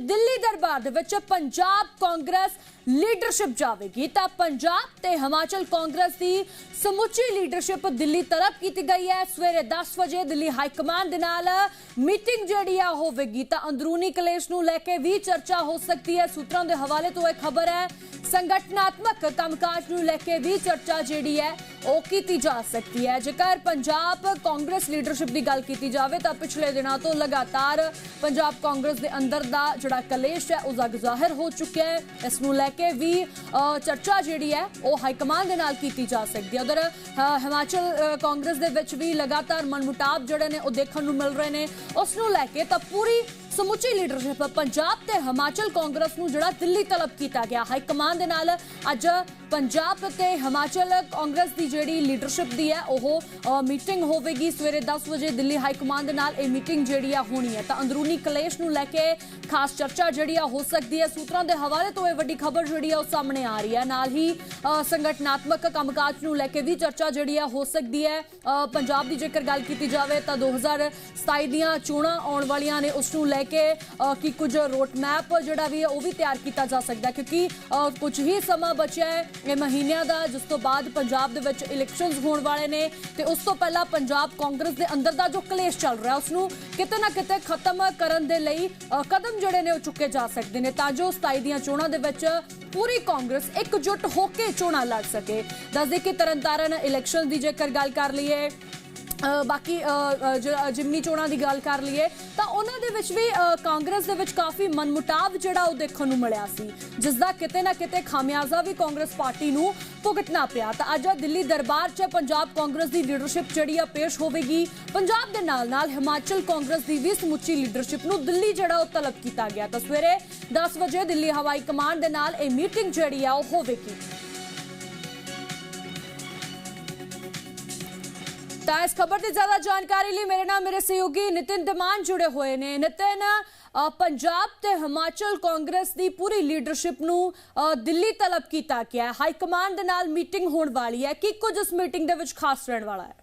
ਦਿੱਲੀ ਦਰਬਾਰ ਦੇ ਵਿੱਚ ਪੰਜਾਬ ਕਾਂਗਰਸ ਲੀਡਰਸ਼ਿਪ ਜਾਵੇਗੀ ਤਾਂ ਪੰਜਾਬ ਤੇ ਹਿਮਾਚਲ ਕਾਂਗਰਸ ਦੀ ਸਮੁੱਚੀ ਲੀਡਰਸ਼ਿਪ ਦਿੱਲੀ ਤਰਫ ਕੀਤੀ ਗਈ ਹੈ। ਸਵੇਰੇ 10 ਵਜੇ ਦਿੱਲੀ ਹਾਈ ਕਮਾਂਡ ਦੇ ਨਾਲ ਮੀਟਿੰਗ ਜਿਹੜੀ ਆ ਹੋਵੇਗੀ ਤਾਂ ਅੰਦਰੂਨੀ ਕਲੇਸ਼ ਨੂੰ ਲੈ ਕੇ ਵੀ ਚਰਚਾ ਹੋ ਸਕਦੀ ਹੈ। ਸੂਤਰਾਂ ਦੇ ਹਵਾਲੇ ਤੋਂ ਇਹ ਖਬਰ ਹੈ, ਸੰਗਠਨਾਤਮਕ ਕੰਮਕਾਜ ਨੂੰ ਲੈ ਕੇ ਵੀ ਚਰਚਾ ਜਿਹੜੀ ਹੈ, ਉਹ ਕੀਤੀ ਜਾ ਸਕਦੀ ਹੈ। ਜੇਕਰ ਪੰਜਾਬ ਕਾਂਗਰਸ ਲੀਡਰਸ਼ਿਪ ਦੀ ਗੱਲ ਕੀਤੀ ਜਾਵੇ ਤਾਂ ਪਿਛਲੇ ਦਿਨਾਂ ਤੋਂ ਲਗਾਤਾਰ ਪੰਜਾਬ ਕਾਂਗਰਸ ਦੇ ਅੰਦਰ ਦਾ ਜਿਹੜਾ ਕਲੇਸ਼ ਹੈ, ਉਹ ਜ਼ਾਹਿਰ ਹੋ ਚੁੱਕਿਆ ਹੈ। ਇਸ ਨੂੰ ਲੈ ਕੇ ਵੀ ਅ, ਚਰਚਾ ਜਿਹੜੀ ਹੈ ਉਹ ਹਾਈ ਕਮਾਂਡ ਦੇ ਨਾਲ ਕੀਤੀ ਜਾ ਸਕਦੀ ਹੈ। ਉਧਰ ਹਿਮਾਚਲ ਕਾਂਗਰਸ ਦੇ ਵਿੱਚ ਵੀ ਲਗਾਤਾਰ ਮਨਮੁਟਾਵ ਜਿਹੜੇ ਨੇ ਉਹ ਦੇਖਣ ਨੂੰ ਮਿਲ ਰਹੇ ਨੇ ਉਸ ਨੂੰ ਲੈ ਕੇ ਤਾਂ ਪੂਰੀ ਸਮੁੱਚੀ ਲੀਡਰਸ਼ਿਪ ਪੰਜਾਬ ਤੇ ਹਿਮਾਚਲ ਕਾਂਗਰਸ ਨੂੰ ਜਿਹੜਾ ਦਿੱਲੀ ਤਲਬ ਕੀਤਾ ਗਿਆ। ਹਾਈ ਕਮਾਂਡ ਦੇ ਨਾਲ ਅੱਜ ਪੰਜਾਬ ਤੇ ਹਿਮਾਚਲ ਕਾਂਗਰਸ ਦੀ ਜਿਹੜੀ ਲੀਡਰਸ਼ਿਪ ਦੀ ਹੈ ਉਹ ਮੀਟਿੰਗ ਹੋਵੇਗੀ ਸਵੇਰੇ 10 ਵਜੇ ਦਿੱਲੀ ਹਾਈ ਕਮਾਂਡ ਦੇ ਨਾਲ ਇਹ ਮੀਟਿੰਗ ਜਿਹੜੀ ਆ ਹੋਣੀ ਹੈ। ਤਾਂ ਅੰਦਰੂਨੀ ਕਲੇਸ਼ ਨੂੰ ਲੈ ਕੇ ਖਾਸ ਚਰਚਾ ਜਿਹੜੀ ਆ ਹੋ ਸਕਦੀ ਹੈ। ਸੂਤਰਾਂ ਦੇ ਹਵਾਲੇ ਤੋਂ ਇਹ ਵੱਡੀ ਖਬਰ ਜਿਹੜੀ ਆ ਉਹ ਸਾਹਮਣੇ ਆ ਰਹੀ ਹੈ। ਨਾਲ ਹੀ ਅ, ਸੰਗਠਨਾਤਮਕ ਕੰਮਕਾਜ ਨੂੰ ਲੈ ਕੇ ਵੀ ਚਰਚਾ ਜਿਹੜੀ ਆ ਹੋ ਸਕਦੀ ਹੈ। ਅ, ਪੰਜਾਬ ਦੀ ਜੇਕਰ ਗੱਲ ਕੀਤੀ ਜਾਵੇ ਤਾਂ 2027 ਦੀਆਂ ਚੋਣਾਂ ਆਉਣ ਵਾਲੀਆਂ ਨੇ ਉਸ ਨੂੰ ਲੈ ਕੇ ਅ, ਕੁਝ ਰੋਟ ਮੈਪ ਜਿਹੜਾ ਵੀ ਹੈ ਉਹ ਵੀ ਤਿਆਰ ਕੀਤਾ ਜਾ ਸਕਦਾ ਕਿਉਂਕਿ ਕੁਝ ਹੀ ਸਮਾਂ ਬਚਿਆ ਹੈ ਇਹ ਮਹੀਨਿਆਂ ਦਾ ਜਿਸ ਤੋਂ ਬਾਅਦ ਪੰਜਾਬ ਦੇ ਵਿੱਚ ਇਲੈਕਸ਼ਨਸ ਹੋਣ ਵਾਲੇ ਨੇ ਤੇ ਉਸ ਤੋਂ ਪਹਿਲਾਂ ਪੰਜਾਬ ਕਾਂਗਰਸ ਦੇ ਅੰਦਰ ਦਾ ਜੋ ਕਲੇਸ਼ ਚੱਲ ਰਿਹਾ ਉਸ ਨੂੰ ਕਿਤੇ ਨਾ ਕਿਤੇ ਖਤਮ ਕਰਨ ਦੇ ਲਈ ਕਦਮ ਜਿਹੜੇ ਨੇ ਉਹ ਚੁੱਕੇ ਜਾ ਸਕਦੇ ਨੇ ਤਾਂ ਜੋ 27 ਦੀਆਂ ਚੋਣਾਂ ਦੇ ਵਿੱਚ ਪੂਰੀ ਕਾਂਗਰਸ ਇਕਜੁੱਟ ਹੋ ਕੇ ਚੋਣਾਂ ਲੜ ਸਕੇ। ਦੱਸਦੇ ਕਿ ਤਰਨਤਾਰਨ ਇਲੈਕਸ਼ਨ ਦੀ ਜੇਕਰ ਗੱਲ ਕਰ ਲਈਏ ਬਾਕੀ ਜਿਮਨੀ ਚੋਣਾਂ ਦੀ ਗੱਲ ਕਰ ਲਈਏ, ਤਾਂ ਉਹਨਾਂ ਦੇ ਵਿੱਚ ਵੀ ਕਾਂਗਰਸ ਦੇ ਵਿੱਚ ਕਾਫੀ ਮਨਮੁਟਾਵ ਜਿਹੜਾ ਉਹ ਦੇਖਣ ਨੂੰ ਮਿਲਿਆ ਸੀ। ਜਿਸ ਦਾ ਕਿਤੇ ਨਾ ਕਿਤੇ ਖਾਮਿਆਜ਼ਾ ਵੀ ਕਾਂਗਰਸ ਪਾਰਟੀ ਨੂੰ ਭੁਗਤਣਾ ਪਿਆ। ਤਾਂ ਅੱਜ ਦਿੱਲੀ ਦਰਬਾਰ 'ਚ ਪੰਜਾਬ ਕਾਂਗਰਸ ਦੀ ਲੀਡਰਸ਼ਿਪ ਜਿਹੜੀ ਆ ਪੇਸ਼ ਹੋਵੇਗੀ। ਪੰਜਾਬ ਦੇ ਨਾਲ ਨਾਲ ਹਿਮਾਚਲ ਕਾਂਗਰਸ ਦੀ ਵੀ ਸਮੁੱਚੀ ਲੀਡਰਸ਼ਿਪ ਨੂੰ ਦਿੱਲੀ ਜਿਹੜਾ ਉਹ ਤਲਬ ਕੀਤਾ ਗਿਆ। ਤਾਂ ਸਵੇਰੇ 10 ਵਜੇ ਦਿੱਲੀ ਹਵਾਈ ਕਮਾਂਡ ਦੇ ਨਾਲ ਇਹ ਮੀਟਿੰਗ ਜਿਹੜੀ ਆ ਉਹ ਹੋਵੇਗੀ। ਤਾਂ ਇਸ ਖਬਰ ਦੀ ਜ਼ਿਆਦਾ ਜਾਣਕਾਰੀ ਲਈ ਮੇਰੇ ਨਾਲ ਮੇਰੇ ਸਹਿਯੋਗੀ ਨਿਤਿਨ ਦਮਾਨ ਜੁੜੇ ਹੋਏ ਨੇ। ਨਿਤਿਨ ਪੰਜਾਬ ਤੇ ਹਿਮਾਚਲ ਕਾਂਗਰਸ ਦੀ ਪੂਰੀ ਲੀਡਰਸ਼ਿਪ ਨੂੰ ਦਿੱਲੀ ਤਲਬ ਕੀਤਾ ਗਿਆ ਹੈ। ਹਾਈ ਕਮਾਂਡ ਦੇ ਨਾਲ ਮੀਟਿੰਗ ਹੋਣ ਵਾਲੀ ਹੈ। ਕੀ ਕੁਝ ਇਸ ਮੀਟਿੰਗ ਦੇ ਵਿੱਚ ਖਾਸ ਰਹਿਣ ਵਾਲਾ ਹੈ?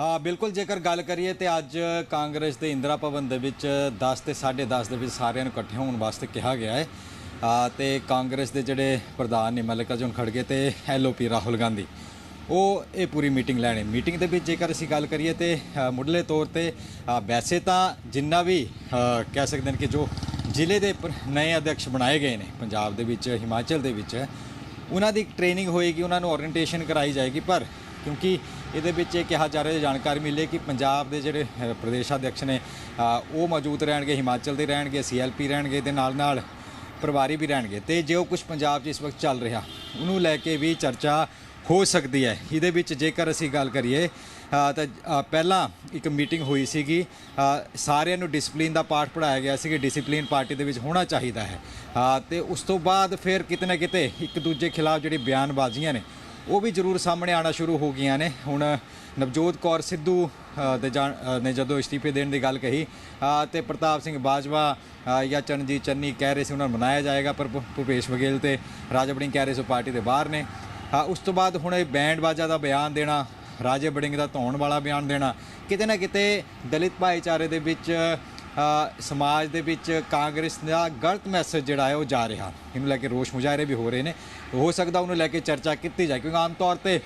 ਹਾਂ, ਬਿਲਕੁਲ ਜੇਕਰ ਗੱਲ ਕਰੀਏ ਤੇ ਅੱਜ ਕਾਂਗਰਸ ਦੇ ਇੰਦਰਾ ਭਵਨ ਦੇ ਵਿੱਚ 10 ਤੇ 10:30 ਦੇ ਵਿੱਚ ਸਾਰਿਆਂ ਨੂੰ ਇਕੱਠੇ ਹੋਣ ਵਾਸਤੇ ਕਿਹਾ ਗਿਆ ਹੈ। ਤੇ ਕਾਂਗਰਸ ਦੇ ਜਿਹੜੇ ਪ੍ਰਧਾਨ ਨੇ ਮੱਲਿਕਾਰਜੁਨ ਖੜਗੇ ਤੇ ਐਲਓਪੀ ਰਾਹੁਲ ਗਾਂਧੀ। ਉਹ ਇਹ ਪੂਰੀ ਮੀਟਿੰਗ ਲੈਣੇ। ਮੀਟਿੰਗ ਦੇ ਵਿੱਚ ਜੇਕਰ ਅਸੀਂ ਗੱਲ ਕਰੀਏ ਤੇ ਮੁੱਢਲੇ ਤੌਰ ਤੇ ਵੈਸੇ ਤਾਂ ਜਿੰਨਾ ਵੀ ਕਹਿ ਸਕਦੇ ਨੇ ਕਿ ਜੋ ਜ਼ਿਲ੍ਹੇ ਦੇ ਨਵੇਂ ਅਧਿਕਸ਼ ਬਣਾਏ ਗਏ ਨੇ, ਪੰਜਾਬ ਦੇ ਵਿੱਚ, ਹਿਮਾਚਲ ਦੇ ਵਿੱਚ, ਉਹਨਾਂ ਦੀ ਟ੍ਰੇਨਿੰਗ ਹੋਏਗੀ, ਉਹਨਾਂ ਨੂੰ ਓਰੀਐਂਟੇਸ਼ਨ ਕਰਾਈ ਜਾਏਗੀ, ਪਰ ਕਿਉਂਕਿ ਇਹਦੇ ਵਿੱਚ ਇਹ ਕਿਹਾ ਜਾ ਰਿਹਾ ਜਾਣਕਾਰੀ ਮਿਲੇ ਕਿ ਪੰਜਾਬ ਦੇ ਜਿਹੜੇ ਪ੍ਰਦੇਸ਼ ਪ੍ਰਦੇਸ਼ਾਧਿਕਸ਼ ਨੇ ਉਹ ਮੌਜੂਦ ਰਹਿਣਗੇ, ਹਿਮਾਚਲ ਦੇ ਰਹਿਣਗੇ ਸੀਐਲਪੀ ਰਹਿਣਗੇ ਤੇ ਨਾਲ ਨਾਲ ਪ੍ਰਭਾਰੀ ਵੀ ਰਹਿਣਗੇ। ਤੇ ਜੋ ਕੁਝ ਪੰਜਾਬ 'ਚ ਇਸ ਵਕਤ ਚੱਲ ਰਿਹਾ, ਉਹਨੂੰ ਲੈ ਕੇ ਵੀ ਚਰਚਾ ਹੋ ਸਕਦੀ ਹੈ। ਇਹਦੇ ਵਿੱਚ ਜੇਕਰ ਅਸੀਂ ਗੱਲ ਕਰੀਏ ਤਾਂ ਪਹਿਲਾਂ ਇੱਕ ਮੀਟਿੰਗ ਹੋਈ ਸੀਗੀ। ਸਾਰਿਆਂ ਨੂੰ ਡਿਸਪਲਿਨ ਦਾ ਪਾਠ ਪੜਾਇਆ ਗਿਆ ਸੀ ਕਿ ਡਿਸਪਲਿਨ ਪਾਰਟੀ ਦੇ ਵਿੱਚ ਹੋਣਾ ਚਾਹੀਦਾ ਹੈ। ਅ, ਤੇ ਉਸ ਤੋਂ ਬਾਅਦ ਫਿਰ ਕਿਤੇ ਨਾ ਕਿਤੇ ਇੱਕ ਦੂਜੇ ਖਿਲਾਫ ਜਿਹੜੀ ਬਿਆਨਬਾਜ਼ੀਆਂ ਨੇ ਉਹ ਵੀ ਜ਼ਰੂਰ ਸਾਹਮਣੇ ਆਣਾ ਸ਼ੁਰੂ ਹੋ ਗਈਆਂ ਨੇ। ਹੁਣ ਨਵਜੋਤ ਕੌਰ ਸਿੱਧੂ ਦੇ ਜਾਣ- ਨੇ ਜਦੋਂ ਇਸਤੀਫੇ ਦੇਣ ਦੀ ਗੱਲ ਕਹੀ ਅ, ਤੇ ਪ੍ਰਤਾਪ ਸਿੰਘ ਬਾਜਵਾ ਜਾਂ ਚਰਨਜੀਤ ਚੰਨੀ ਕਹਿ ਰਹੇ ਸੀ ਉਹਨਾਂ ਨੂੰ ਮਨਾਇਆ ਜਾਏਗਾ ਪਰ ਭੁ- ਭੁਪੇਸ਼ ਬਘੇਲ ਤੇ ਰਾਜਾ ਬੜਿੰਗ ਕਹਿ ਰਹੇ ਸੀ ਉਹ ਪਾਰਟੀ ਦੇ ਬਾਹਰ ਨੇ। ਉਸ ਤੋਂ ਬਾਅਦ ਹੁਣ ਇਹ ਬੈਂਡ ਬਾਜਾ ਦਾ ਬਿਆਨ ਦੇਣਾ, ਰਾਜੇ ਬੜਿੰਗ ਦਾ ਧੌਣ ਵਾਲਾ ਬਿਆਨ ਦੇਣਾ, ਕਿਤੇ ਨਾ ਕਿਤੇ ਦਲਿਤ ਭਾਈਚਾਰੇ ਦੇ ਵਿੱਚ ਸਮਾਜ ਦੇ ਵਿੱਚ ਕਾਂਗਰਸ ਦਾ ਗਲਤ ਮੈਸੇਜ ਜਿਹੜਾ ਹੈ ਉਹ ਜਾ ਰਿਹਾ। ਇਹਨੂੰ ਲੈ ਕੇ ਰੋਸ਼ ਮੁਜ਼ਾਹਰੇ ਵੀ ਹੋ ਰਹੇ ਨੇ। ਹੋ ਸਕਦਾ ਉਹਨੂੰ ਲੈ ਕੇ ਚਰਚਾ ਕੀਤੀ ਜਾਏ, ਕਿਉਂਕਿ ਆਮ ਤੌਰ ਤੇ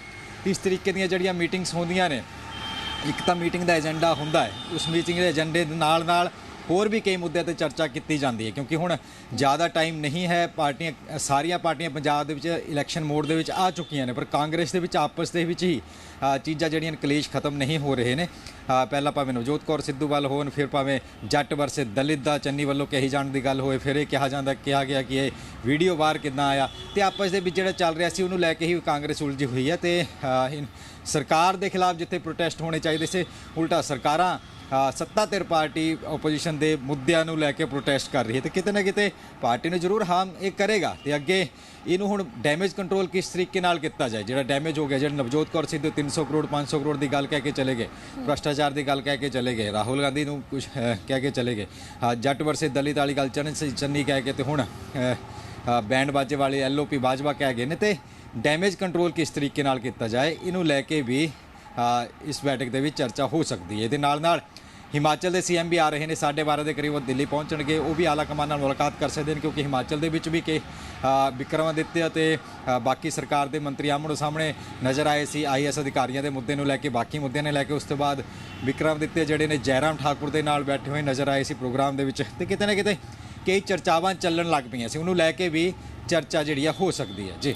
ਇਸ ਤਰੀਕੇ ਦੀਆਂ ਜਿਹੜੀਆਂ ਮੀਟਿੰਗਸ ਹੁੰਦੀਆਂ ਨੇ, ਇੱਕ ਤਾਂ ਮੀਟਿੰਗ ਦਾ ਏਜੰਡਾ ਹੁੰਦਾ ਹੈ, ਉਸ ਮੀਟਿੰਗ ਦੇ ਏਜੰਡੇ ਦੇ ਨਾਲ ਨਾਲ ਹੋਰ ਵੀ ਕਈ ਮੁੱਦਿਆਂ ਤੇ ਚਰਚਾ ਕੀਤੀ ਜਾਂਦੀ ਹੈ, ਕਿਉਂਕਿ ਹੁਣ ਜ਼ਿਆਦਾ ਟਾਈਮ ਨਹੀਂ ਹੈ, ਪਾਰਟੀਆਂ, ਸਾਰੀਆਂ ਪਾਰਟੀਆਂ ਪੰਜਾਬ ਦੇ ਵਿੱਚ ਇਲੈਕਸ਼ਨ ਮੋਡ ਦੇ ਵਿੱਚ ਆ ਚੁੱਕੀਆਂ ਨੇ, ਪਰ ਕਾਂਗਰਸ ਦੇ ਵਿੱਚ, ਆਪਸ ਦੇ ਵਿੱਚ ਹੀ ਚੀਜ਼ਾਂ ਜਿਹੜੀਆਂ ਨੇ, ਕਲੇਸ਼ ਖਤਮ ਨਹੀਂ ਹੋ ਰਹੇ ਨੇ। ਪਹਿਲਾਂ ਭਾਵੇਂ ਨਵਜੋਤ ਕੌਰ ਸਿੱਧੂ ਵੱਲ ਹੋਣ, ਫਿਰ ਭਾਵੇਂ ਜੱਟ ਵਰਸੇ ਦਲਿਤ ਦਾ ਚੰਨੀ ਵੱਲੋਂ ਕਹੀ ਜਾਣ ਦੀ ਗੱਲ ਹੋਏ, ਫਿਰ ਇਹ ਕਿਹਾ ਜਾਂਦਾ, ਕਿਹਾ ਗਿਆ ਕਿ ਇਹ ਵੀਡੀਓ ਬਾਹਰ ਕਿੱਦਾਂ ਆਇਆ। ਤੇ ਆਪਸ ਦੇ ਵਿੱਚ ਜਿਹੜਾ ਚੱਲ ਰਿਹਾ ਸੀ, ਉਹਨੂੰ ਲੈ ਕੇ ਹੀ ਕਾਂਗਰਸ ਉਲਝੀ ਹੋਈ ਹੈ ਤੇ ਸਰਕਾਰ ਦੇ ਖਿਲਾਫ ਜਿੱਥੇ ਪ੍ਰੋਟੈਸਟ ਹੋਣੇ ਚਾਹੀਦੇ ਸੀ, ਉਲਟਾ ਸਰਕਾਰਾਂ ਸੱਤਾ ਧਿਰ ਪਾਰਟੀ ਆਪੋਜੀਸ਼ਨ ਦੇ ਮੁੱਦਿਆਂ ਨੂੰ ਲੈ ਕੇ ਪ੍ਰੋਟੈਸਟ ਕਰ ਰਹੀ ਹੈ ਤੇ ਕਿਤੇ ਨਾ ਕਿਤੇ ਪਾਰਟੀ ਨੂੰ ਜ਼ਰੂਰ ਹਾਮ ਇਹ ਕਰੇਗਾ ਤੇ ਅੱਗੇ ਇਹਨੂੰ ਹੁਣ ਡੈਮੇਜ ਕੰਟਰੋਲ ਕਿਸ ਤਰੀਕੇ ਨਾਲ ਕੀਤਾ ਜਾਏ? ਜਿਹੜਾ ਡੈਮੇਜ ਹੋ ਗਿਆ ਜਿਹੜਾ ਨਵਜੋਤ ਕੌਰ ਸਿੱਧੂ 300 ਕਰੋੜ 500 ਕਰੋੜ ਦੀ ਗੱਲ ਕਹਿ ਕੇ ਚਲੇ ਗਏ ਭ੍ਰਸ਼ਟਾਚਾਰ ਦੀ ਗੱਲ ਕਹਿ ਕੇ ਚਲੇ ਗਏ ਰਾਹੁਲ ਗਾਂਧੀ ਨੂੰ ਕੁਝ ਕਹਿ ਕੇ ਚਲੇ ਗਏ। ਜੱਟ ਵਰਸੇ ਦਲਿਤ ਵਾਲੀ ਗੱਲ ਚੰਨ ਚੰਨੀ ਕਹਿ ਕੇ ਤੇ ਹੁਣ ਬੈਂਡ ਬਾਜੇ ਵਾਲੇ ਐਲਓਪੀ ਬਾਜਵਾ ਕਹਿ ਗਏ ਨੇ ਤੇ ਡੈਮੇਜ ਕੰਟਰੋਲ ਕਿਸ ਤਰੀਕੇ ਨਾਲ ਕੀਤਾ ਜਾਏ ਇਹਨੂੰ ਲੈ ਕੇ ਵੀ ਇਸ ਬੈਠਕ ਦੇ ਵਿੱਚ ਚਰਚਾ ਹੋ ਸਕਦੀ ਹੈ। ਇਹਦੇ ਨਾਲ ਨਾਲ ਹਿਮਾਚਲ ਦੇ ਸੀਐਮ ਵੀ ਆ ਰਹੇ ਨੇ 12:30 ਦੇ ਕਰੀਬ ਉਹ ਦਿੱਲੀ ਪਹੁੰਚਣਗੇ। ਉਹ ਵੀ ਆਲਾ ਕਮਾਨ ਨਾਲ ਮੁਲਾਕਾਤ ਕਰ ਸਕਦੇ ਨੇ ਕਿਉਂਕਿ ਹਿਮਾਚਲ ਦੇ ਵਿੱਚ ਵੀ ਕਿ ਅ, ਵਿਕਰਮਾਦਿੱਤਿਆ ਅਤੇ ਬਾਕੀ ਸਰਕਾਰ ਦੇ ਮੰਤਰੀ ਆਮਣੋ ਸਾਹਮਣੇ ਨਜ਼ਰ ਆਏ ਸੀ। ਆਈਐਸ ਅਧਿਕਾਰੀਆਂ ਦੇ ਮੁੱਦੇ ਨੂੰ ਲੈ ਕੇ ਬਾਕੀ ਮੁੱਦਿਆਂ ਨੇ ਲੈ ਕੇ ਉਸ ਤੋਂ ਬਾਅਦ ਵਿਕਰਮਾਦਿੱਤਿਆ ਜਿਹੜੇ ਨੇ ਜੈਰਾਮ ਠਾਕੁਰ ਦੇ ਨਾਲ ਬੈਠੇ ਹੋਏ ਨਜ਼ਰ ਆਏ ਸੀ ਪ੍ਰੋਗਰਾਮ ਦੇ ਵਿੱਚ। ਤੇ ਕਿਤੇ ਨਾ ਕਿਤੇ ਕਈ ਚਰਚਾਵਾਂ ਚੱਲਣ ਲੱਗ ਪਈਆਂ ਸੀ। ਉਹਨੂੰ ਲੈ ਕੇ ਵੀ ਚਰਚਾ ਜਿਹੜੀ ਆ ਹੋ ਸਕਦੀ ਹੈ। ਜੀ।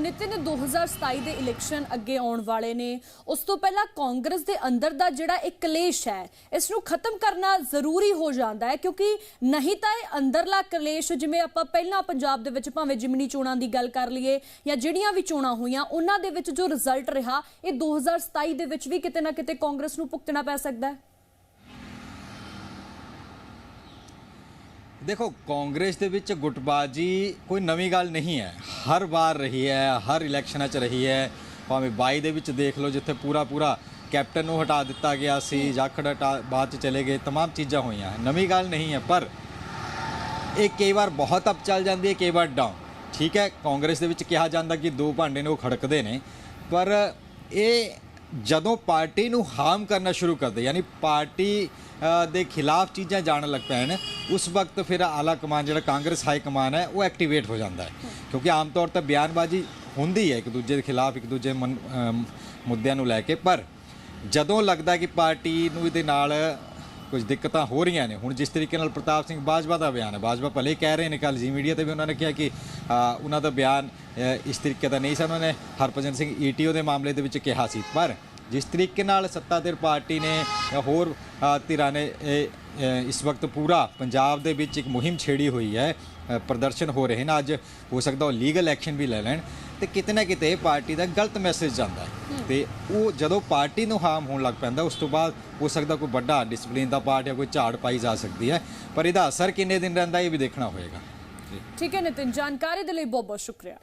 ਨਿਤਿਨ 2027 ਦੇ ਇਲੈਕਸ਼ਨ ਅੱਗੇ ਆਉਣ ਵਾਲੇ ਨੇ। ਉਸ ਤੋਂ ਪਹਿਲਾਂ ਕਾਂਗਰਸ ਦੇ ਅੰਦਰ ਦਾ ਜਿਹੜਾ ਇਹ ਕਲੇਸ਼ ਹੈ, ਇਸ ਨੂੰ ਖਤਮ ਕਰਨਾ ਜ਼ਰੂਰੀ ਹੋ ਜਾਂਦਾ ਹੈ, ਕਿਉਂਕਿ ਨਹੀਂ ਤਾਂ ਇਹ ਅੰਦਰਲਾ ਕਲੇਸ਼, ਜਿਵੇਂ ਆਪਾਂ ਪਹਿਲਾਂ ਪੰਜਾਬ ਦੇ ਵਿੱਚ ਭਾਵੇਂ ਜਿਮਨੀ ਚੋਣਾਂ ਦੀ ਗੱਲ ਕਰ ਲਈਏ, ਜਾਂ ਜਿਹੜੀਆਂ ਵੀ ਚੋਣਾਂ ਹੋਈਆਂ, ਉਹਨਾਂ ਦੇ ਵਿੱਚ ਜੋ ਰਿਜ਼ਲਟ ਰਿਹਾ, ਇਹ 2027 ਦੇ ਵਿੱਚ ਵੀ ਕਿਤੇ ਨਾ ਕਿਤੇ ਕਾਂਗਰਸ ਨੂੰ ਭੁਗਤਣਾ ਪੈ ਸਕਦਾ ਹੈ। ਦੇਖੋ ਕਾਂਗਰਸ ਦੇ ਵਿੱਚ ਗੁੱਟਬਾਜੀ ਕੋਈ ਨਵੀਂ ਗੱਲ ਨਹੀਂ ਹੈ ਹਰ ਵਾਰ ਰਹੀ ਹੈ ਹਰ ਇਲੈਕਸ਼ਨਾਂ 'ਚ ਰਹੀ ਹੈ ਭਾਵੇਂ 22 ਦੇ ਵਿੱਚ ਦੇਖ ਲਓ ਜਿੱਥੇ ਪੂਰਾ ਪੂਰਾ ਕੈਪਟਨ ਨੂੰ ਹਟਾ ਦਿੱਤਾ ਗਿਆ ਸੀ ਜਾਖੜ ਹਟਾ ਬਾਅਦ 'ਚ ਚਲੇ ਗਏ तमाम ਚੀਜ਼ਾਂ ਹੋਈਆਂ ਨਵੀਂ ਗੱਲ ਨਹੀਂ ਹੈ ਪਰ ਇਹ ਕਈ ਵਾਰ ਬਹੁਤ ਅਪ ਚੱਲ ਜਾਂਦੀ ਹੈ ਕਈ ਵਾਰ ਡਾਊਨ ਠੀਕ ਹੈ ਕਾਂਗਰਸ ਦੇ ਵਿੱਚ ਕਿਹਾ ਜਾਂਦਾ ਕਿ ਦੋ ਭਾਂਡੇ ਨੇ ਉਹ ਖੜਕਦੇ ਨੇ ਪਰ ਇਹ ਜਦੋਂ ਪਾਰਟੀ ਨੂੰ ਹਾਰਮ ਕਰਨਾ ਸ਼ੁਰੂ ਕਰਦੇ, ਯਾਨੀ ਪਾਰਟੀ ਦੇ ਖਿਲਾਫ ਚੀਜ਼ਾਂ ਜਾਣ ਲੱਗ ਪੈਣ, ਉਸ ਵਕਤ ਫਿਰ ਆਲਾ ਕਮਾਨ ਜਿਹੜਾ ਕਾਂਗਰਸ ਹਾਈ ਕਮਾਨ ਹੈ, ਉਹ ਐਕਟੀਵੇਟ ਹੋ ਜਾਂਦਾ ਹੈ। ਕਿਉਂਕਿ ਆਮ ਤੌਰ ਤੇ ਬਿਆਨਬਾਜ਼ੀ ਹੁੰਦੀ ਹੈ ਇੱਕ ਦੂਜੇ ਦੇ ਖਿਲਾਫ, ਇੱਕ ਦੂਜੇ ਮੁੱਦਿਆਂ ਨੂੰ ਲੈ ਕੇ। ਪਰ ਜਦੋਂ ਲੱਗਦਾ ਕਿ ਪਾਰਟੀ ਨੂੰ ਇਹਦੇ ਨਾਲ ਕੁਝ ਦਿੱਕਤਾਂ ਹੋ ਰਹੀਆਂ ਨੇ। ਹੁਣ ਜਿਸ ਤਰੀਕੇ ਨਾਲ ਪ੍ਰਤਾਪ ਸਿੰਘ ਬਾਜਵਾ ਦਾ ਬਿਆਨ ਹੈ, ਬਾਜਵਾ ਭਲੇ ਕਹਿ ਰਹੇ ਨੇ ਕੱਲ ਜੀ ਮੀਡੀਆ ਤੇ ਵੀ ਉਹਨਾਂ ਨੇ ਕਿਹਾ ਕਿ ਉਹਨਾਂ ਦਾ ਬਿਆਨ ਇਸ ਤਰੀਕੇ ਦਾ ਨਹੀਂ ਸੀ। ਉਹਨਾਂ ਨੇ ਹਰਭਜਨ ਸਿੰਘ ਈਟੀਓ ਦੇ ਮਾਮਲੇ ਦੇ ਵਿੱਚ ਕਿਹਾ ਸੀ। ਪਰ ਜਿਸ ਤਰੀਕੇ ਨਾਲ ਸੱਤਾਧਿਰ ਪਾਰਟੀ ਨੇ ਹੋਰ ਧਿਰਾਂ ਨੇ ਇਸ ਵਕਤ ਪੂਰਾ ਪੰਜਾਬ ਦੇ ਵਿੱਚ ਇੱਕ ਮੁਹਿੰਮ ਛੇੜੀ ਹੋਈ ਹੈ ਪ੍ਰਦਰਸ਼ਨ ਹੋ ਰਹੇ ਨੇ। ਅੱਜ ਹੋ ਸਕਦਾ ਉਹ ਲੀਗਲ ਐਕਸ਼ਨ ਵੀ ਲੈ ਲੈਣ। ਤੇ ਕਿਤੇ ਨਾ ਕਿਤੇ ਪਾਰਟੀ ਦਾ ਗਲਤ ਮੈਸੇਜ ਜਾਂਦਾ ਤੇ ਉਹ ਜਦੋਂ ਪਾਰਟੀ ਨੂੰ ਹਾਰਮ ਹੋਣ ਲੱਗ ਪੈਂਦਾ ਉਸ ਤੋਂ ਬਾਅਦ ਹੋ ਸਕਦਾ ਕੋਈ ਵੱਡਾ ਡਿਸਪਲਿਨ ਦਾ ਪਾਰਟ ਜਾਂ ਕੋਈ ਝਾੜ ਪਾਈ ਜਾ ਸਕਦੀ ਹੈ। ਪਰ ਇਹਦਾ ਅਸਰ ਕਿੰਨੇ ਦਿਨ ਰਹਿੰਦਾ ਇਹ ਵੀ ਦੇਖਣਾ ਹੋਏਗਾ। ਠੀਕ ਹੈ ਨਿਤਿਨ ਜਾਣਕਾਰੀ ਦੇ ਲਈ ਬਹੁਤ ਬਹੁਤ ਸ਼ੁਕਰੀਆ।